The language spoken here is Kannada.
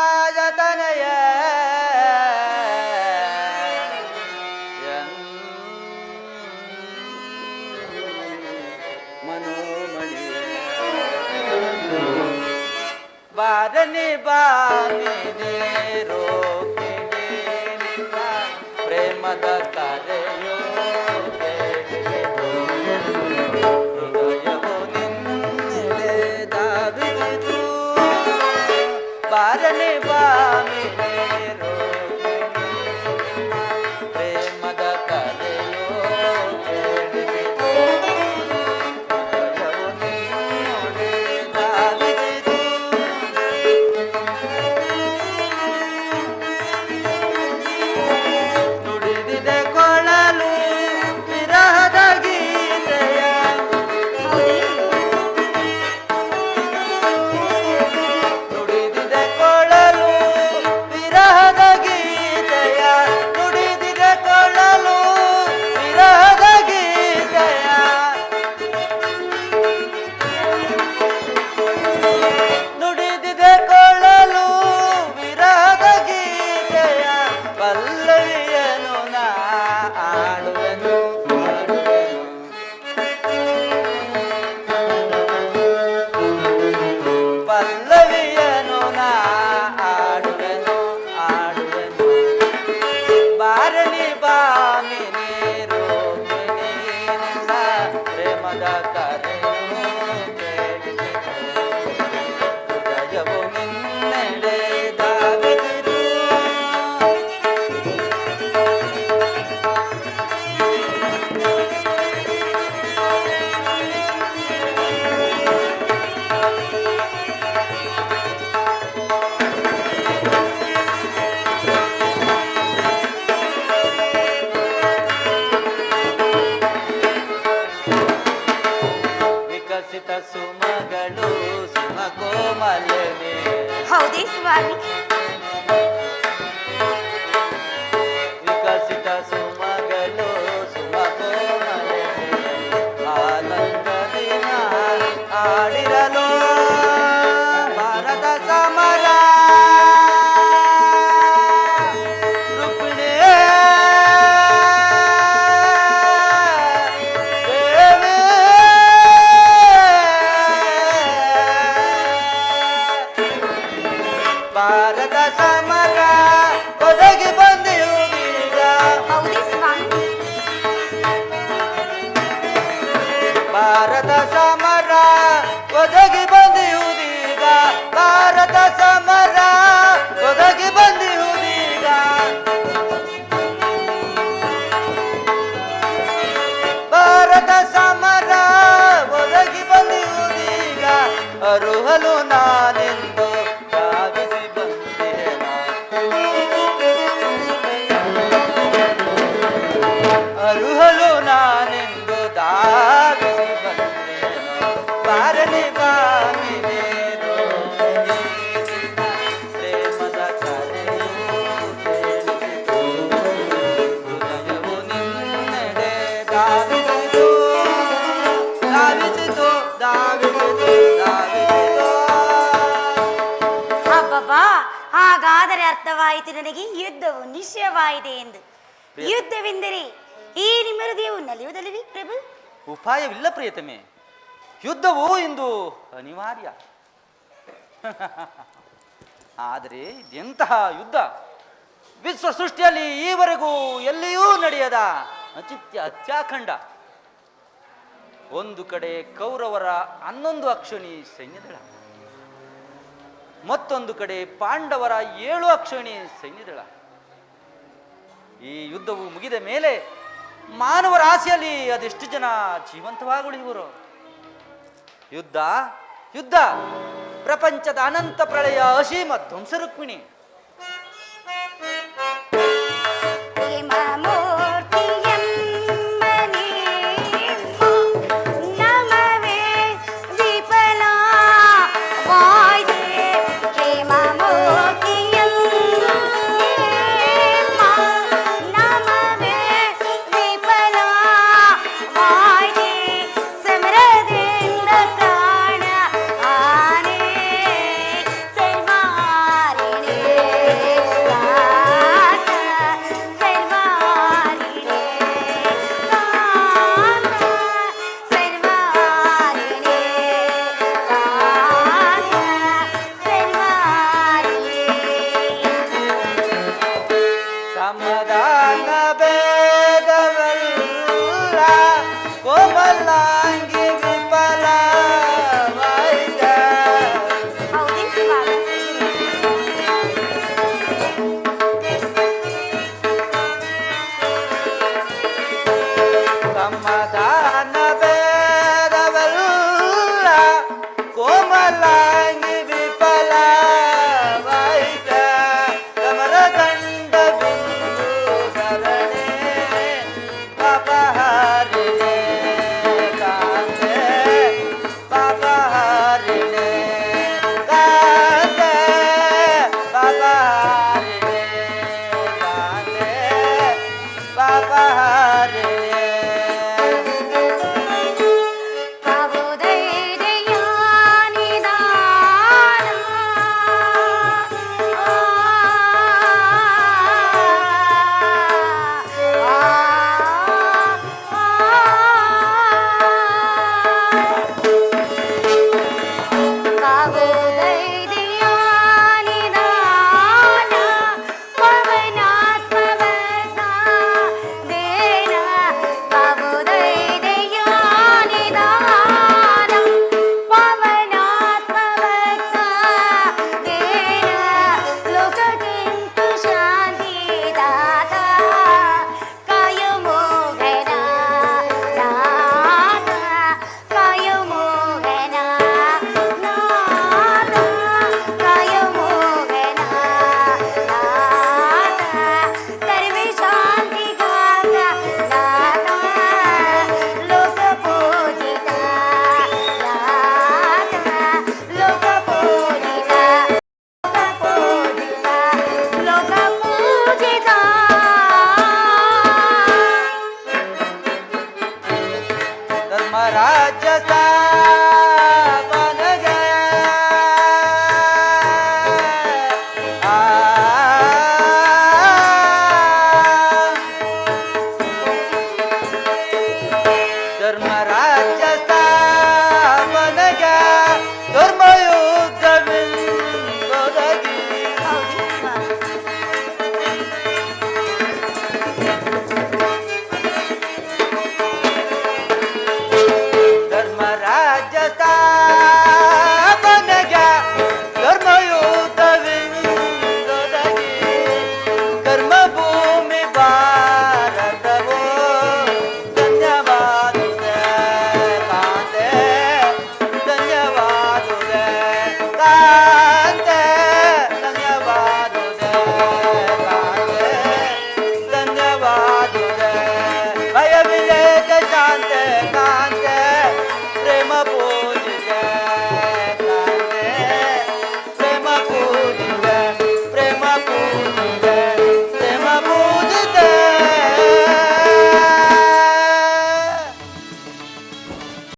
ഭീഷ്മകരാജതനയ. മനോമണി വാരണി ബാണി നേരോ ಪ್ರೇಮದ ಕರೆಯೋ ಪಲ್ಲವಿಯನು ನಾ ಆಡುವೆನು ಆಡುವೆನು ಬಾರಲಿ ಬಾಮಿನಿ ರೋಗಿಣಿ ನಿನ್ನ ಪ್ರೇಮದ ಕರೆಯು ಕೇಳಿಸಿತು. ಭಾರತ ಸಮರ ಒದಗಿ ಬಂದಿರುವುದೀಗ ಅರುಹಲು ನಾನೆಂದು ಅಬ್ಬಬ್ಬಾ ಹಾಗಾದರೆ ಅರ್ಥವಾಯಿತು ನನಗೆ. ಯುದ್ಧವು ನಿಶ್ಚಯವಾಗಿದೆ ಎಂದು. ಯುದ್ಧವೆಂದರೆ ಈ ನಿಮ್ಮ ಹೃದಯವು ನಲಿಯುವುದಲ್ಲವೇ ಪ್ರಭು? ಉಪಾಯವಿಲ್ಲ ಪ್ರಿಯತಮೆ. ಯುದ್ಧವು ಎಂದು ಅನಿವಾರ್ಯ. ಆದರೆ ಇದೆಂತಹ ಯುದ್ಧ? ವಿಶ್ವ ಸೃಷ್ಟಿಯಲ್ಲಿ ಈವರೆಗೂ ಎಲ್ಲಿಯೂ ನಡೆಯದ ಅಚಿತ್ಯ ಹತ್ಯಾಖಂಡ ಒಂದು ಕಡೆ ಕೌರವರ ಹನ್ನೊಂದು ಅಕ್ಷಣಿ ಸೈನ್ಯದಳ. ಮತ್ತೊಂದು ಕಡೆ ಪಾಂಡವರ, ಏಳು ಅಕ್ಷಣಿ ಸೈನ್ಯದಳ. ಈ ಯುದ್ಧವು ಮುಗಿದ ಮೇಲೆ ಮಾನವರ ಆಸೆಯಲ್ಲಿ ಅದೆಷ್ಟು ಜನ ಜೀವಂತವಾಗುಳಿಯುವರು? ಯುದ್ಧ ಯುದ್ಧ. ಪ್ರಪಂಚದ ಅನಂತ ಪ್ರಳಯ ಅಸೀಮ ಧ್ವಂಸ ರುಕ್ಮಿಣಿ. सम्मदा